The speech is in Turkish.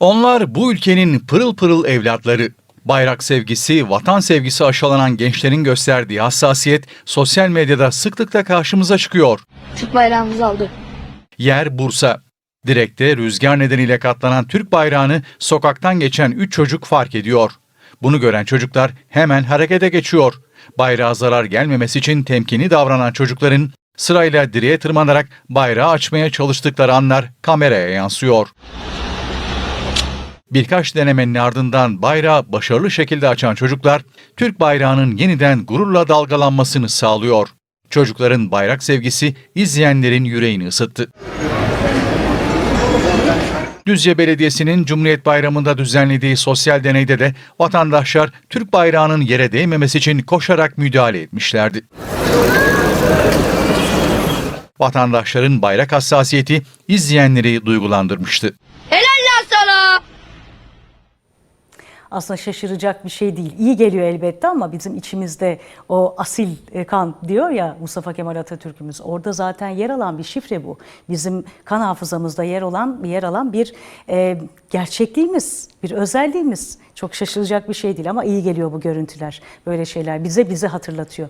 Onlar bu ülkenin pırıl pırıl evlatları. Bayrak sevgisi, vatan sevgisi aşılanan gençlerin gösterdiği hassasiyet sosyal medyada sıklıkla karşımıza çıkıyor. Türk bayrağımızı aldı. Yer Bursa. Direkte rüzgar nedeniyle katlanan Türk bayrağını sokaktan geçen 3 çocuk fark ediyor. Bunu gören çocuklar hemen harekete geçiyor. Bayrağa zarar gelmemesi için temkinli davranan çocukların sırayla direğe tırmanarak bayrağı açmaya çalıştıkları anlar kameraya yansıyor. Birkaç denemenin ardından bayrağı başarılı şekilde açan çocuklar, Türk bayrağının yeniden gururla dalgalanmasını sağlıyor. Çocukların bayrak sevgisi izleyenlerin yüreğini ısıttı. Düzce Belediyesi'nin Cumhuriyet Bayramı'nda düzenlediği sosyal deneyde de vatandaşlar Türk bayrağının yere değmemesi için koşarak müdahale etmişlerdi. Vatandaşların bayrak hassasiyeti izleyenleri duygulandırmıştı. Helal. Aslında şaşıracak bir şey değil. İyi geliyor elbette ama bizim içimizde o asil e, kan diyor ya Mustafa Kemal Atatürk'ümüz. Orada zaten yer alan bir şifre bu. Bizim kan hafızamızda yer olan yer alan bir e, gerçekliğimiz, bir özelliğimiz. Çok şaşıracak bir şey değil ama iyi geliyor bu görüntüler. Böyle şeyler bize bizi hatırlatıyor.